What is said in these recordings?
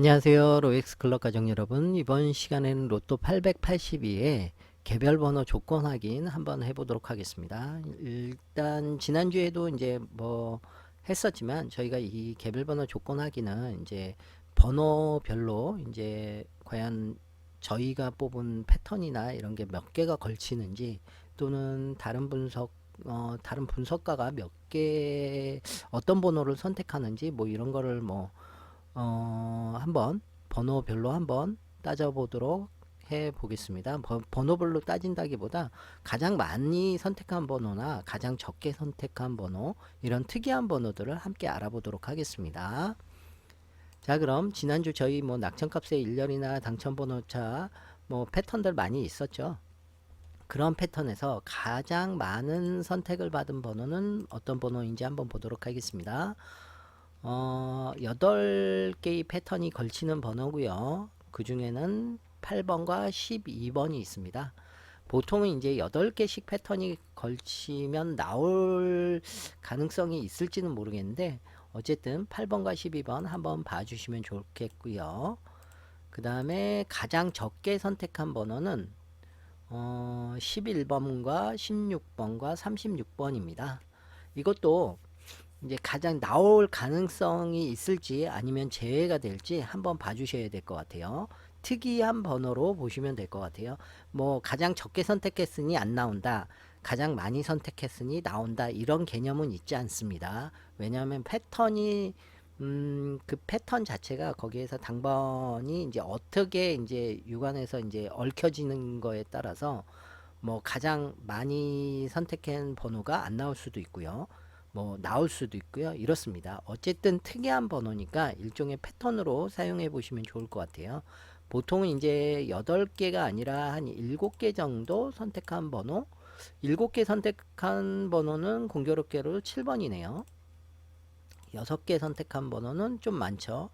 안녕하세요. 로엑스 클럽 가족 여러분. 이번 시간에는 로또 882의 개별 번호 조건 확인 한번 해보도록 하겠습니다. 일단 지난주에도 이제 뭐 했었지만 저희가 이 개별 번호 조건 확인은 이제 번호별로 이제 과연 저희가 뽑은 패턴이나 이런 게 몇 개가 걸치는지 또는 다른 분석 어, 다른 분석가가 몇 개 어떤 번호를 선택하는지 뭐 이런 거를 뭐 어, 한번 번호별로 한번 따져보도록 해 보겠습니다. 번- 번호별로 따진다기보다 가장 많이 선택한 번호나 가장 적게 선택한 번호 이런 특이한 번호들을 함께 알아보도록 하겠습니다. 자 그럼 지난주 저희 뭐 낙천값의 일렬이나 당첨번호차 뭐 패턴들 많이 있었죠. 그런 패턴에서 가장 많은 선택을 받은 번호는 어떤 번호인지 한번 보도록 하겠습니다. 어, 8개의 패턴이 걸치는 번호고요. 그 중에는 8번과 12번이 있습니다. 보통은 이제 8개씩 패턴이 걸치면 나올 가능성이 있을지는 모르겠는데 어쨌든 8번과 12번 한번 봐주시면 좋겠고요. 그 다음에 가장 적게 선택한 번호는 어, 11번과 16번과 36번입니다. 이것도 이제 가장 나올 가능성이 있을지 아니면 제외가 될지 한번 봐주셔야 될 것 같아요. 특이한 번호로 보시면 될 것 같아요. 뭐 가장 적게 선택했으니 안 나온다. 가장 많이 선택했으니 나온다. 이런 개념은 있지 않습니다. 왜냐하면 패턴이 음, 그 패턴 자체가 거기에서 당번이 이제 어떻게 이제 육안에서 이제 얽혀지는 거에 따라서 뭐 가장 많이 선택한 번호가 안 나올 수도 있고요. 뭐 나올 수도 있고요. 이렇습니다. 어쨌든 특이한 번호니까 일종의 패턴으로 사용해 보시면 좋을 것 같아요. 보통은 이제 8개가 아니라 한 7개 정도 선택한 번호 7개 선택한 번호는 공교롭게로 7번이네요. 6개 선택한 번호는 좀 많죠.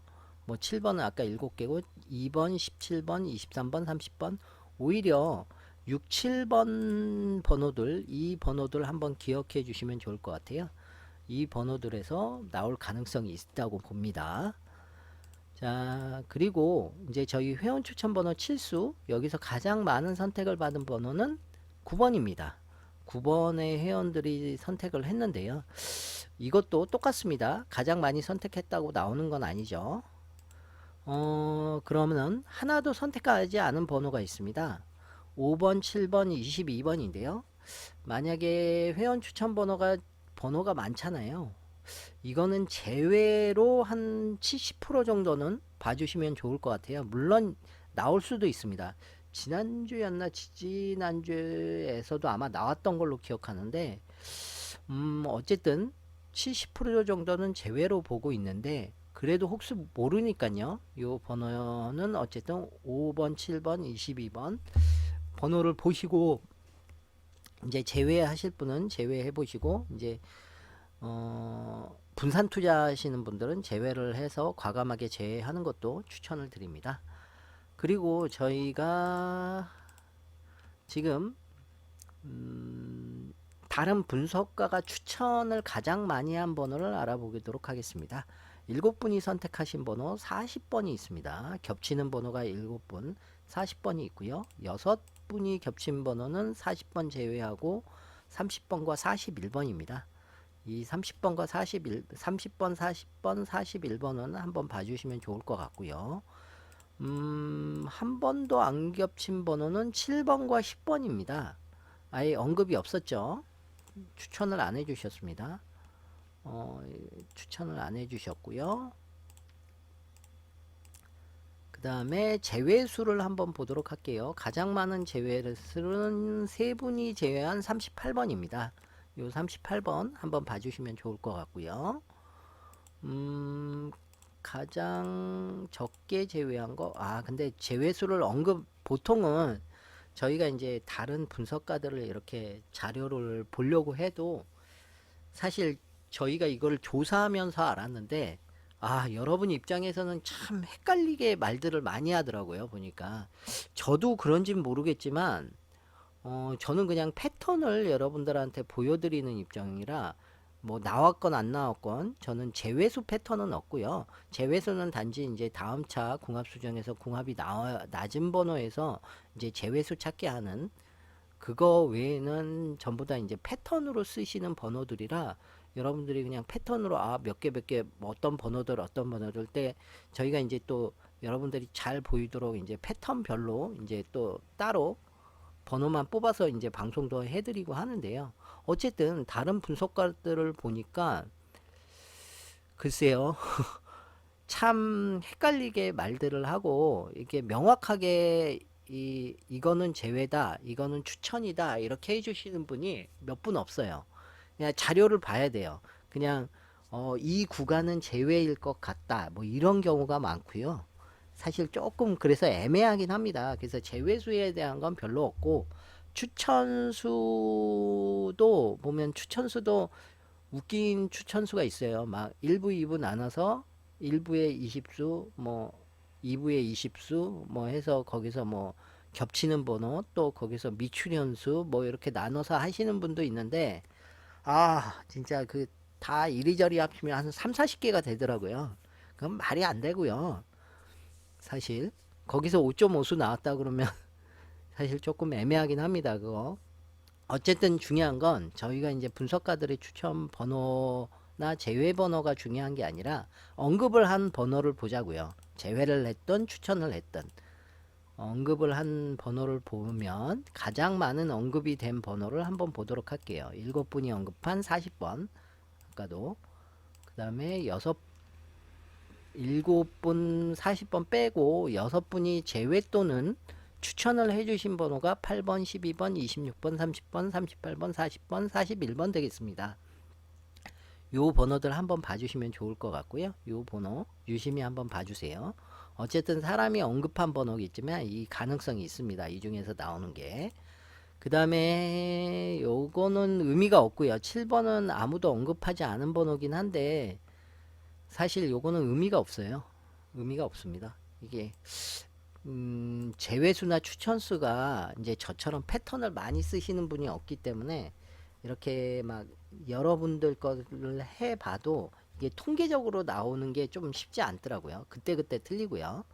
뭐 7번은 아까 7개고 2번, 17번, 23번, 30번 오히려 6, 7번 번호들 이 번호들 한번 기억해 주시면 좋을 것 같아요. 이 번호들에서 나올 가능성이 있다고 봅니다. 자, 그리고 이제 저희 회원 추천 번호 7수 여기서 가장 많은 선택을 받은 번호는 9번입니다. 9번의 회원들이 선택을 했는데요. 이것도 똑같습니다. 가장 많이 선택했다고 나오는 건 아니죠. 어, 그러면은 하나도 선택하지 않은 번호가 있습니다. 5번, 7번, 22번인데요. 만약에 회원 추천 번호가 번호가 많잖아요. 이거는 제외로 한 70% 정도는 봐주시면 좋을 것 같아요. 물론 나올 수도 있습니다. 지난주였나 지지난주에서도 아마 나왔던 걸로 기억하는데 음 어쨌든 70% 정도는 제외로 보고 있는데 그래도 혹시 모르니까요. 요 번호는 어쨌든 5번, 7번, 22번 번호를 보시고 이제 제외하실 분은 제외해 보시고 이제 어, 분산 투자하시는 분들은 제외를 해서 과감하게 제외하는 것도 추천을 드립니다. 그리고 저희가 지금 음, 다른 분석가가 추천을 가장 많이 한 번호를 알아보도록 하겠습니다. 7분이 선택하신 번호 40번이 있습니다. 겹치는 번호가 7분, 40번이 있고요. 6분이 겹친 번호는 40번 제외하고 30번과 41번입니다. 이 30번과 41, 30번, 40번, 41번은 한번 봐주시면 좋을 것 같고요. 음, 한 번도 안 겹친 번호는 7번과 10번입니다. 아예 언급이 없었죠. 추천을 안 해주셨습니다. 어, 추천을 안 해주셨고요. 그 다음에 제외수를 한번 보도록 할게요. 가장 많은 제외수는 세 분이 제외한 38번입니다. 요 38번 한번 봐주시면 좋을 것 같고요. 음, 가장 적게 제외한 거, 아, 근데 제외수를 언급, 보통은 저희가 이제 다른 분석가들을 이렇게 자료를 보려고 해도 사실 저희가 이걸 조사하면서 알았는데, 아, 여러분 입장에서는 참 헷갈리게 말들을 많이 하더라고요, 보니까. 저도 그런지는 모르겠지만, 어, 저는 그냥 패턴을 여러분들한테 보여드리는 입장이라 뭐 나왔건 안 나왔건 저는 제외수 패턴은 없고요. 제외수는 단지 이제 다음 차 궁합 수정에서 궁합이 나와 낮은 번호에서 이제 제외수 찾게 하는 그거 외에는 전부 다 이제 패턴으로 쓰시는 번호들이라 여러분들이 그냥 패턴으로 아 몇 개 몇 개 어떤 번호들 어떤 번호들 때 저희가 이제 또 여러분들이 잘 보이도록 이제 패턴별로 이제 또 따로 번호만 뽑아서 이제 방송도 해드리고 하는데요. 어쨌든 다른 분석가들을 보니까 글쎄요. 참 헷갈리게 말들을 하고 이게 명확하게 이 이거는 제외다, 이거는 추천이다 이렇게 해주시는 분이 몇 분 없어요. 그냥 자료를 봐야 돼요. 그냥 어, 이 구간은 제외일 것 같다. 뭐 이런 경우가 많고요. 사실 조금 그래서 애매하긴 합니다. 그래서 제외수에 대한 건 별로 없고 추천수도 보면 추천수도 웃긴 추천수가 있어요. 막 1부, 2부 나눠서 1부에 20수, 뭐 2부에 20수, 뭐 해서 거기서 뭐 겹치는 번호, 또 거기서 미출연수, 뭐 이렇게 나눠서 하시는 분도 있는데, 아, 진짜 그 다 이리저리 합치면 한 3, 40개가 되더라고요. 그건 말이 안 되고요. 사실 거기서 5.5수 나왔다 그러면 사실 조금 애매하긴 합니다. 그거. 어쨌든 중요한 건 저희가 이제 분석가들의 추천 번호나 제외 번호가 중요한 게 아니라 언급을 한 번호를 보자고요. 제외를 했던 추천을 했던 언급을 한 번호를 보면 가장 많은 언급이 된 번호를 한번 보도록 할게요. 일곱 분이 언급한 40번 아까도 그 다음에 여섯 일곱 분 40번 빼고 여섯 분이 제외 또는 추천을 해주신 번호가 8번, 12번, 26번, 30번, 38번, 40번, 41번 되겠습니다. 요 번호들 한번 봐주시면 좋을 것 같고요. 요 번호 유심히 한번 봐주세요. 어쨌든 사람이 언급한 번호겠지만 이 가능성이 있습니다. 이 중에서 나오는 게. 그 다음에 요거는 의미가 없고요. 7번은 아무도 언급하지 않은 번호긴 한데 사실 요거는 의미가 없어요. 의미가 없습니다. 이게 음, 제외수나 추천수가 이제 저처럼 패턴을 많이 쓰시는 분이 없기 때문에 이렇게 막 여러분들 거를 해봐도 이게 통계적으로 나오는 게 좀 쉽지 않더라고요. 그때그때 틀리고요.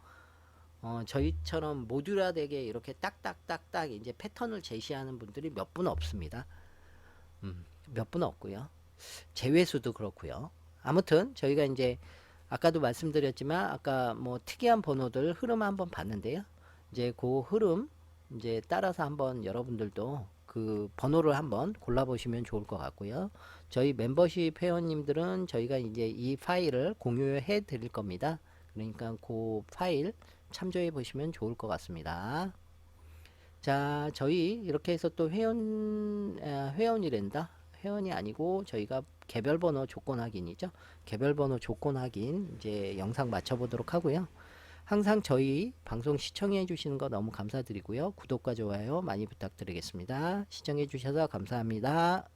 어, 저희처럼 모듈화되게 이렇게 딱딱딱딱 이제 패턴을 제시하는 분들이 몇 분 없습니다. 음, 몇 분 없고요. 제외수도 그렇고요. 아무튼 저희가 이제 아까도 말씀드렸지만 아까 뭐 특이한 번호들 흐름 한번 봤는데요. 이제 그 흐름 이제 따라서 한번 여러분들도 그 번호를 한번 골라보시면 좋을 것 같고요. 저희 멤버십 회원님들은 저희가 이제 이 파일을 공유해 드릴 겁니다. 그러니까 그 파일 참조해 보시면 좋을 것 같습니다. 자, 저희 이렇게 해서 또 회원 아, 회원이란다. 회원이 아니고 저희가 개별 번호 조건 확인이죠. 개별 번호 조건 확인 이제 영상 맞춰 보도록 하고요. 항상 저희 방송 시청해 주시는 거 너무 감사드리고요. 구독과 좋아요 많이 부탁드리겠습니다. 시청해 주셔서 감사합니다.